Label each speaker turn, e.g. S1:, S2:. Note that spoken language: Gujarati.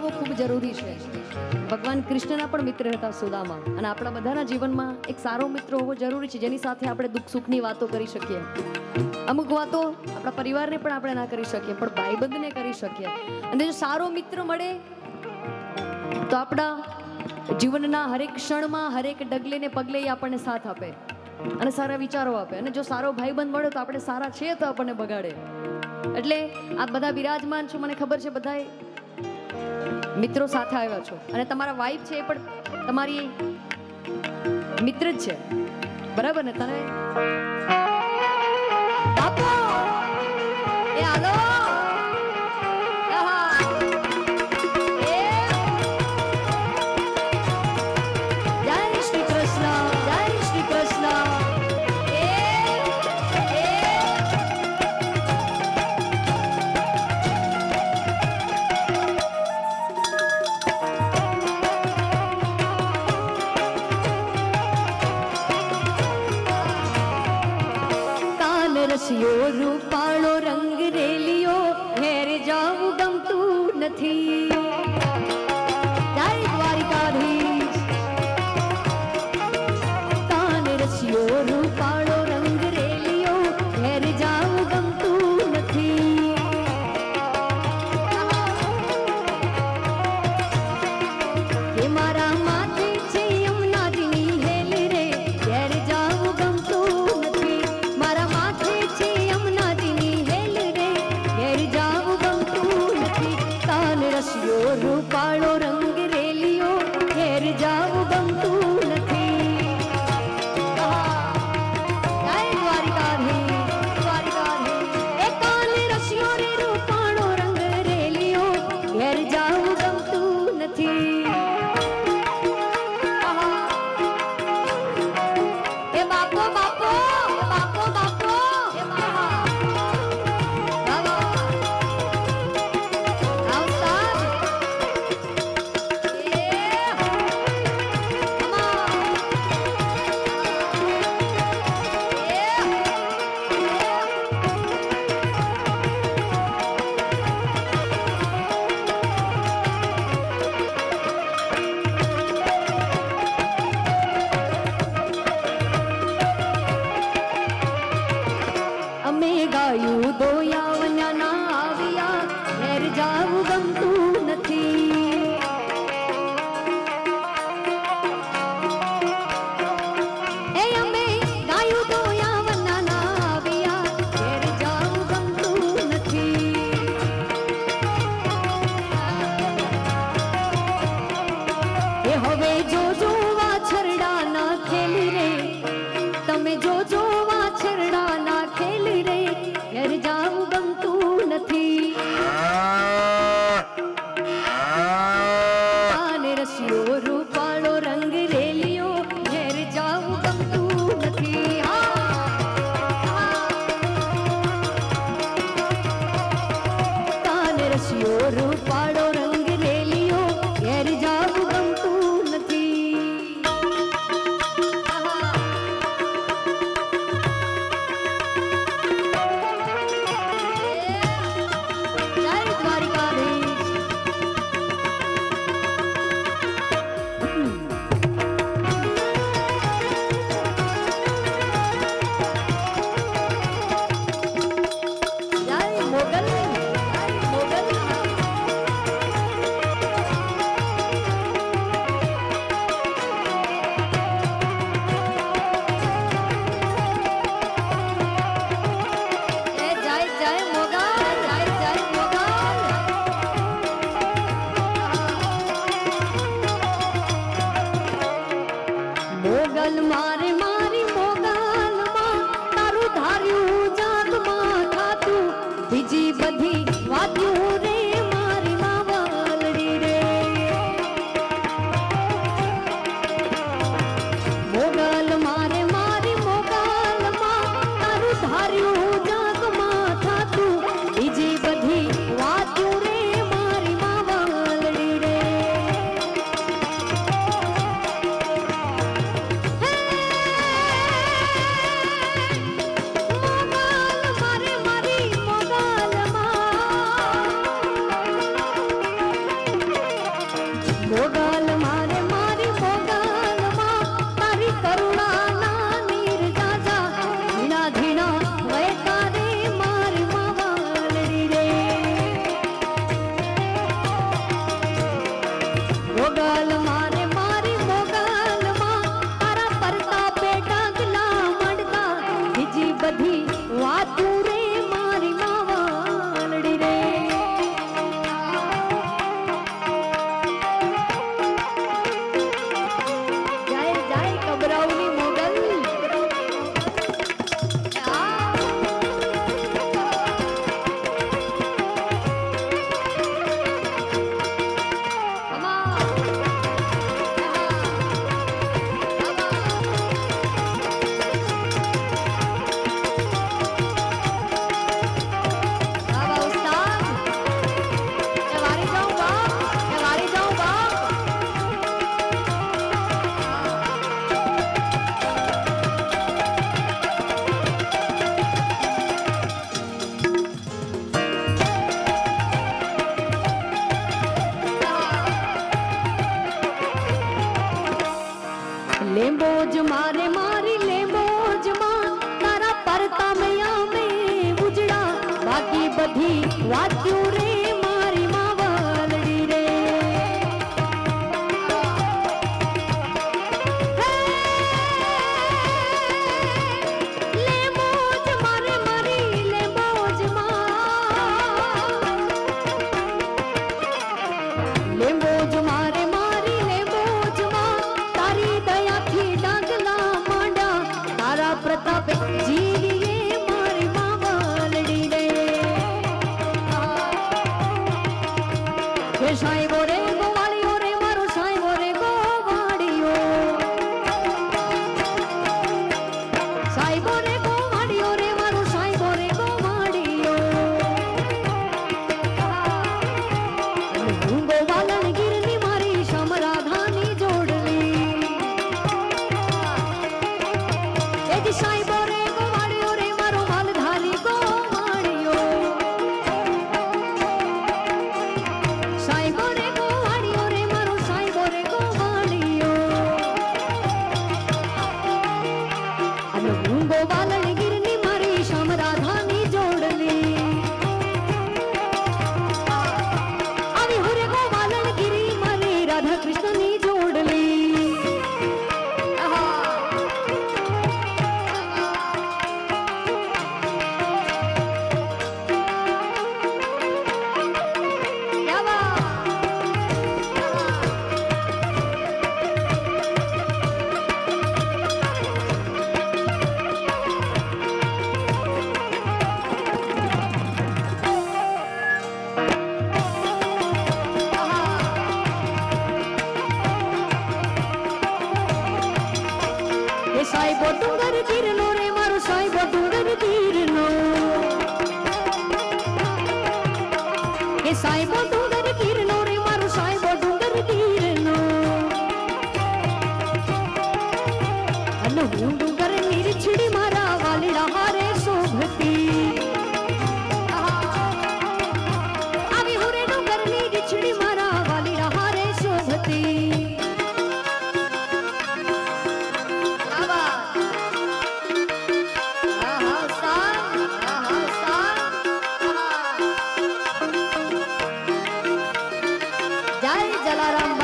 S1: મિત્ર ખૂબ જરૂરી છે. ભગવાન કૃષ્ણના પણ મિત્ર હતા સુદામા અને આપણા બધાના જીવનમાં એક સારો મિત્ર હોવો જરૂરી છે, જેની સાથે આપણે દુઃખ સુખની વાતો કરી શકીએ. અમુક વાતો આપણા પરિવારને પણ આપણે ના કરી શકીએ, પણ ભાઈબંધને કરી શકીએ. અને જો સારો મિત્ર મળે, તો આપણા જીવનના હરેક ક્ષણમાં હરેક ડગલે ને પગલે આપણને સાથ આપે અને સારા વિચારો આપે. અને જો સારો ભાઈબંધ મળે, તો આપણે સારા છીએ તો આપણને બગાડે. એટલે આ બધા બિરાજમાન છો, મને ખબર છે બધાએ. મિત્રો સાથે આવ્યા છો. અને તમારા વાઈફ છે એ પણ તમારી મિત્ર જ છે. બરાબર ને તને थे जन मारे मारे आधी वातुर হবে জি એ বলারাম